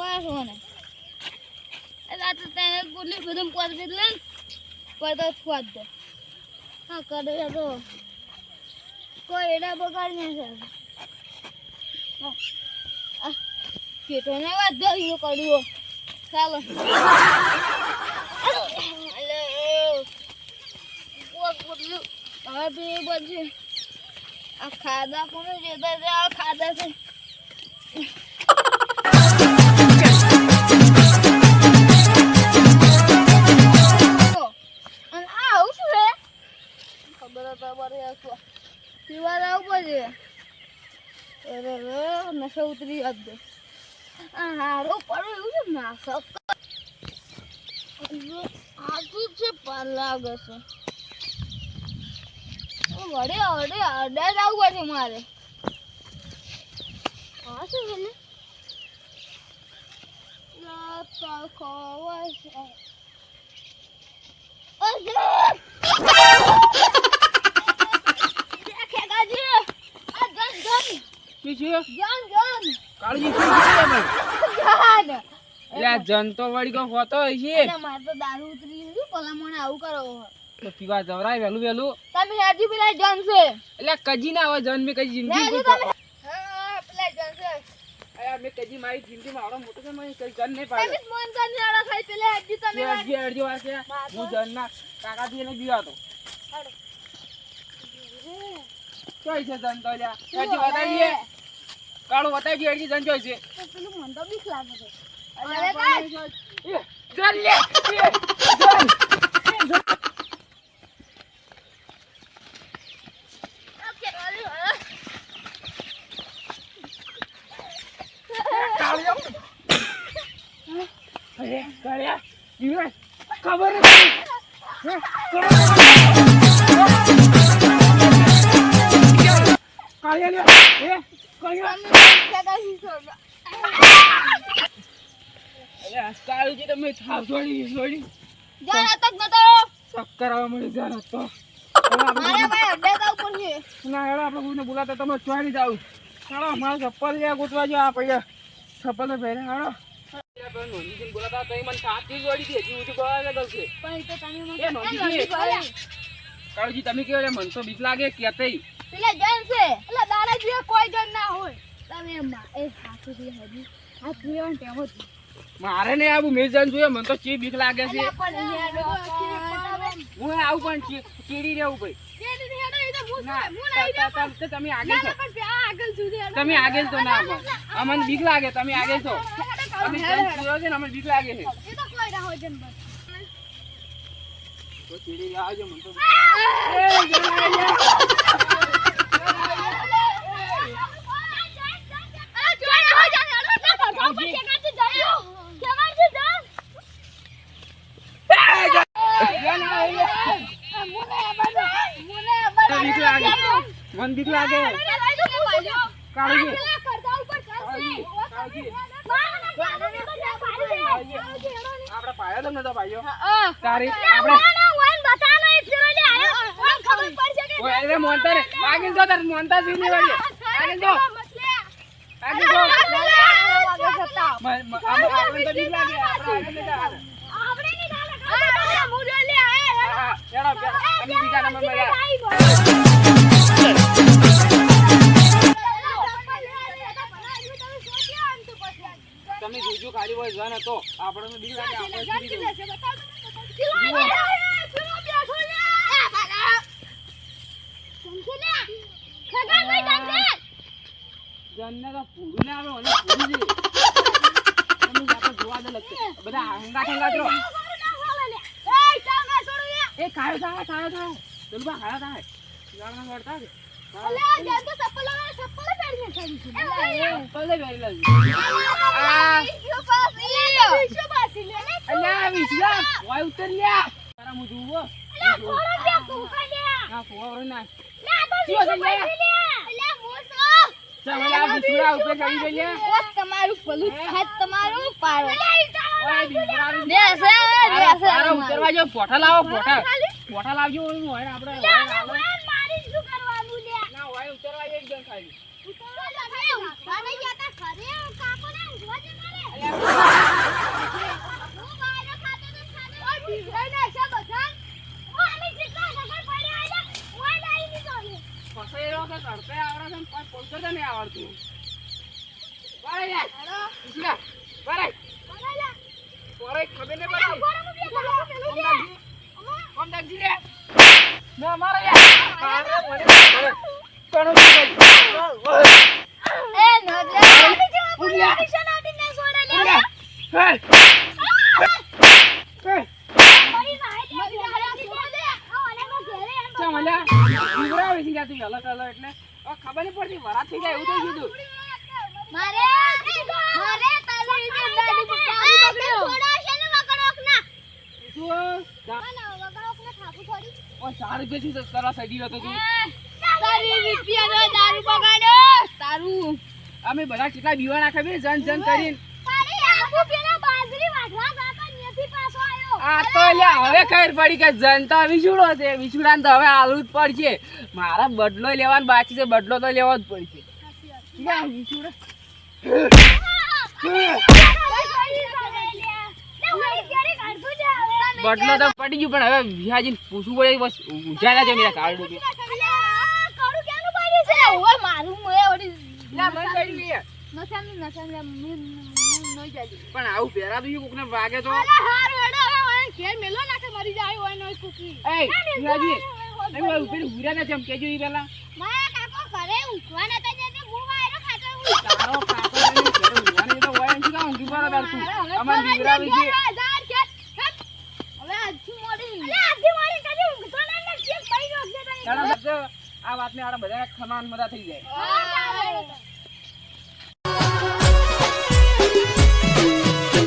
વાસ હોને એટલે આ તો તેને ગુલ્લી બધું પોત દીધું ને પર તો સ્વાદ દો. હા કરે તો કોઈ એડા બગાડ નહીં છે પેટો ને વાત દો યો કડવો. ચાલો. હવે બી બધું આ ખાધા કોણ જેતા છે આ ખાધા છે. નશો ઉતરી જ દે આ હારો પડો એવું છે ના આજુ છે પાર લાગે છે વડે વડે અડે જ આવવું પડશે મારે. હા શું છે ને? લાતા છે. શું છે? કાળજી શું છે તમે? એટલે આ જનતો વળી કો હોતો હશે આવું કરો તો પીવા જવરાય વહેલું વહેલું. તમે પેલા જન છે. એટલે કજી ના હોય જન મેં કજી જિંદગી હેરજી હા પેલા જન છે. અરે મેં કજી મારી જિંદગી મારો મોટો છે મેં કઈ જન તમે મન કરી નાડા ખાઈ પેલા તમે વાર. છે. હું જન ના કાકા ચોઈ છે જન તો લ્યા? અડધી બતાવીએ. કાળું બતાવી એડી જન જોઈ છે પેલું મન તો બીક લાગે છે અરે. એ, લે ખબર. કાળિયા લ્યો. કાળિયા. કાકાજી છોડો. અરે આ તો મેં થાપ છોડી છોડી જાન હતો જ નતો. ચક્કર આવવા મળી જાય તો મારે ભાઈ અડ્ડે તો ઉપર ના હેડો આપણે કોઈને બોલાતા તમે ચોરી જાવ મારા ચપ્પલ લે ગોતવા જો આ ચપ્પલ પહેરે હેડો બોલાતા તો મને સાચી જોડી દે હજી પણ તો તમે મને? કાળુજી તમે કેવો મન તો બીક લાગે છે એટલે કોઈ જન ના હોય તમે એમાં એ હાથું થી હજી આ પીવાનો ટેવો જ. મારે ને આવું મેં જોઈએ મને તો ચી બીક લાગે છે. હું આવું પણ ચીડી રહેવું ભાઈ જે દીદી હેડો એ તો હું ના છું. હું નહીં ત- ત- ત- તમે આગળ છો તમે આગળ છો ના આવો. અમને બીક લાગે તમે આગળ છો. જોયો છે ને અમને બીક લાગે છે એ તો કોઈ ના હોય જન બસ. તો ચીડી આવજો મને તો એ, જન આવી ગયા. આ જોઈ ના હોય જન હેડો. ના, ના, ના, આવજી. પણ ક્યાંથી જજો? કેમાં છે જન? જન આવી ગયા. આ મુને આ બાજુ. મુને આ બાજુ. તો બીક લાગે મને બીક લાગે કાળુજી પેલા કરતા ઉપર કરશે. કાળજી, કાળજી. ના, ના, ના, ના, ના, પાડી દે. કાળજી. કાળજી, હેડો ને. આપણે પાયો તમને તો ભાઈઓ તારી આપણે લે, અરે મોનતા રે આગળ જો તાર મોનતા સી વાળી આગળ જો આગળ જો મ- મ- આપણે તો બીક લાગે આપણે આગળ નહીં જવાનું. હા, હા, હેડો, હેડો. અમે બીજા નંબરમાં ગયા. જન હતો આપણને લાગે આપણે સીધી જવું. જનને તો પૂરું ના આવે ઓલે પૂરું છે. જોવા દે લગશે બધા હંગાત હંગાત રહો એ કાયો થાય કાયો થાય દલબા કાયો થાય જાણવા કરતા છે. ચપ્પલ દે પહેરી લેજો આ તમારું પલું તમારું પારો ઓય પોઠા લાવો પોઠા પોઠા લાવજો ઓય હોય લાવો. મારી શું કરવાનું લે ના હોય ઉતરવા એકદમ ખાલી ઉતરવા જશે. તમે ગયા તા ઘરે કાકો ને ઊંઘવા જતા રે. હું વાયરો ખાતો તો ખાતો. ઓય, ભીવડાઈ નાખ્યા બધા. ઓ, અમે કેટલા વગર પડ્યા હતા. ઓય, લાઈ દીધો અમે. ફસાયેલો છે, તડકે આવડે છે ને પણ પોલતો તો નહીં આવડતું. વારે યાર, હેલો, ઉછીલા, વારે. બોલો લા. વારે, ખબર નહીં અરે, પડતી. ઊભો રહો, હું બે કલાક પેલું કોમ છે. દાગજી, અમાર. કોમ દાગજી લે. ના, મારે યાર. મારે, મને, મારે. કોનું શું કર્યું? એ, નોંધ લે. ઉલ્યા. ટ્યુશન આવીને છોડે લે. ઉલ્યા. હેય. હેય. મારી વાહે દે, બિચારા છોડ દે. આ ઓલામાં ઘેરે એમ ચમ અલ્યા, બીવડાવે છે જાતું વહેલો વહેલો એટલે. હવે ખબર નહીં પડતી, વરાત થઈ જાય એવું થઈ ગયું. મારે મારે તારી દાદી પકડી પકડ્યો. છોડો છે ને વકડોક ના જો. ના વકડોક ને છોડી ઓ, સારું કે શું તો તરસ હતો તું. તારી રૂપિયાનો દારૂ બગાડ્યો તારું. અમે બધા કેટલા બીવા નાખે બે? જન જન કરીને. તારી આખું પેલા બાજરી વાઢવા ગાતા ત્યાંથી પાછો આવ્યો આ તો લ્યા હવે ખબર પડી કે જનતા વિછુડો છે. વિછુડાને તો હવે આલવું જ પડશે. મારા બદલો લેવાનો બાકી છે. બદલો તો લેવો જ પડશે. લ્યા, વિછુડો. બદલો તો પડી ગયું, પણ હવે વિહાજી પૂછવું પડે, બસ ઉજાડા છે મેરા કાળ ડૂબી પણ આવું પહેરા તો કોકને વાગે તો. મેલો નાખે મરી જાય હોય નોય કુકી ખાતો હું વાત ને બધા આ આડા બધા ખમાન મદા થઈ જાય.